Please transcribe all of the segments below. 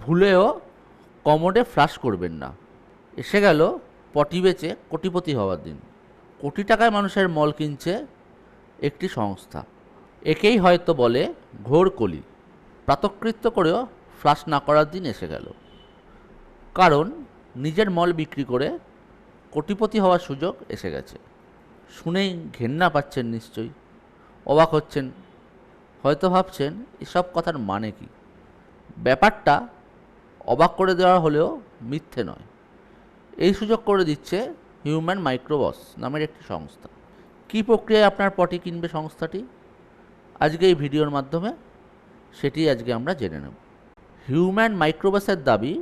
ভুলেও কমোডে ফ্লাশ করবেন না। এসে গেল পটি বেচে কোটিপতি হওয়ার দিন। কোটি টাকায় মানুষের মল কিনছে একটি সংস্থা। একেই হয়তো বলে ঘোর কলি। প্রাতকৃত্য করেও ফ্লাশ না করার দিন এসে গেল। কারণ নিজের মল বিক্রি করে কোটিপতি হওয়ার সুযোগ এসে গেছে। শুনেই ঘেন্না পাচ্ছেন নিশ্চয়ই। অবাক হচ্ছেন। হয়তো ভাবছেন, এসব কথার মানে কি? ব্যাপারটা অবাক করে দেওয়া হলেও মিথ্যে নয়। এই সুযোগ করে দিচ্ছে হিউম্যান মাইক্রোবস নামের একটি সংস্থা। কী প্রক্রিয়ায় আপনার পটি কিনবে সংস্থাটি? আজকে এই ভিডিওর মাধ্যমে সেটি আজকে আমরা জেনে নেব। হিউম্যান মাইক্রোবাসের দাবি,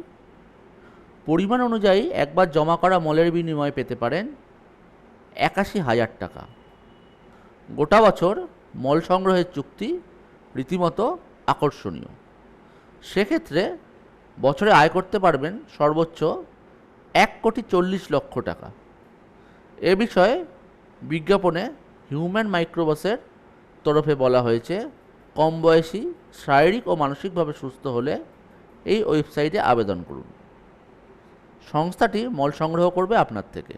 পরিমাণ অনুযায়ী একবার জমা করা মলের বিনিময়ে পেতে পারেন একাশি হাজার টাকা। গোটা বছর মল সংগ্রহের চুক্তি রীতিমতো আকর্ষণীয়। সেক্ষেত্রে বছরে আয় করতে পারবেন সর্বোচ্চ এক কোটি চল্লিশ লক্ষ টাকা। এ বিষয়ে বিজ্ঞাপনে হিউম্যান মাইক্রোবাসের তরফে বলা হয়েছে, কম বয়সী, শারীরিক ও মানসিকভাবে সুস্থ হলে এই ওয়েবসাইটে আবেদন করুন। সংস্থাটি মল সংগ্রহ করবে আপনার থেকে।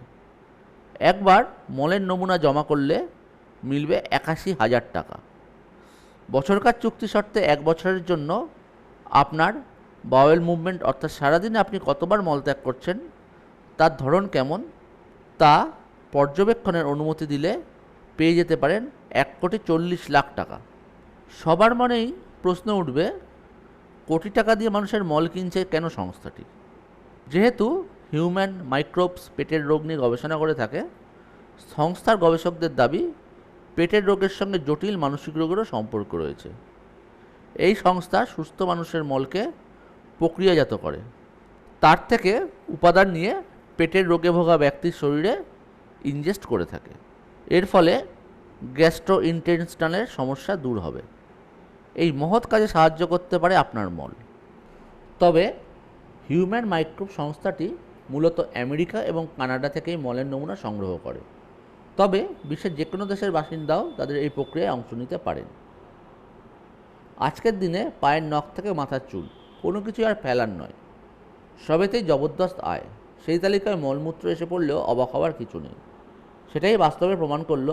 একবার মলের নমুনা জমা করলে মিলবে একাশি হাজার টাকা। বছরকার চুক্তি শর্তে এক বছরের জন্য আপনার বাওয়েল মুভমেন্ট অর্থাৎ সারাদিনে আপনি কতবার মলত্যাগ করছেন, তার ধরন কেমন, তা পর্যবেক্ষণের অনুমতি দিলে পেয়ে যেতে পারেন এক কোটি চল্লিশ লাখ টাকা। সবার মনেই প্রশ্ন উঠবে, কোটি টাকা দিয়ে মানুষের মল কিনছে কেন সংস্থাটি? যেহেতু হিউম্যান মাইক্রোবস পেটের রোগ নিয়ে গবেষণা করে থাকে, সংস্থার গবেষকদের দাবি, পেটের রোগের সঙ্গে জটিল মানসিক রোগেরও সম্পর্ক রয়েছে। এই সংস্থা সুস্থ মানুষের মলকে প্রক্রিয়াজাত করে। তার থেকে উপাদান নিয়ে পেটের রোগে ভোগা ব্যক্তির শরীরে ইনজেস্ট করে থাকে। এর ফলে গ্যাস্ট্রো ইন্টেস্টাইনাল সমস্যা দূর হবে। এই মহৎ কাজে সাহায্য করতে পারে আপনার মল। তবে হিউম্যান মাইক্রোব সংস্থাটি মূলত আমেরিকা এবং কানাডা থেকেই মলের নমুনা সংগ্রহ করে। তবে বিশ্বের যে কোনো দেশের বাসিন্দাও তাদের এই প্রক্রিয়ায় অংশ নিতে পারেন। আজকের দিনে পায়ের নখ থেকে মাথার চুল কোনো কিছু আর ফেলার নয়। সবেতেই জবরদস্ত আয়। সেই তালিকায় মলমূত্র এসে পড়লেও অবাক হওয়ার কিছু নেই। সেটাই বাস্তবে প্রমাণ করল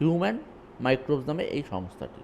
হিউম্যান মাইক্রোবস নামে এই সংস্থাটি।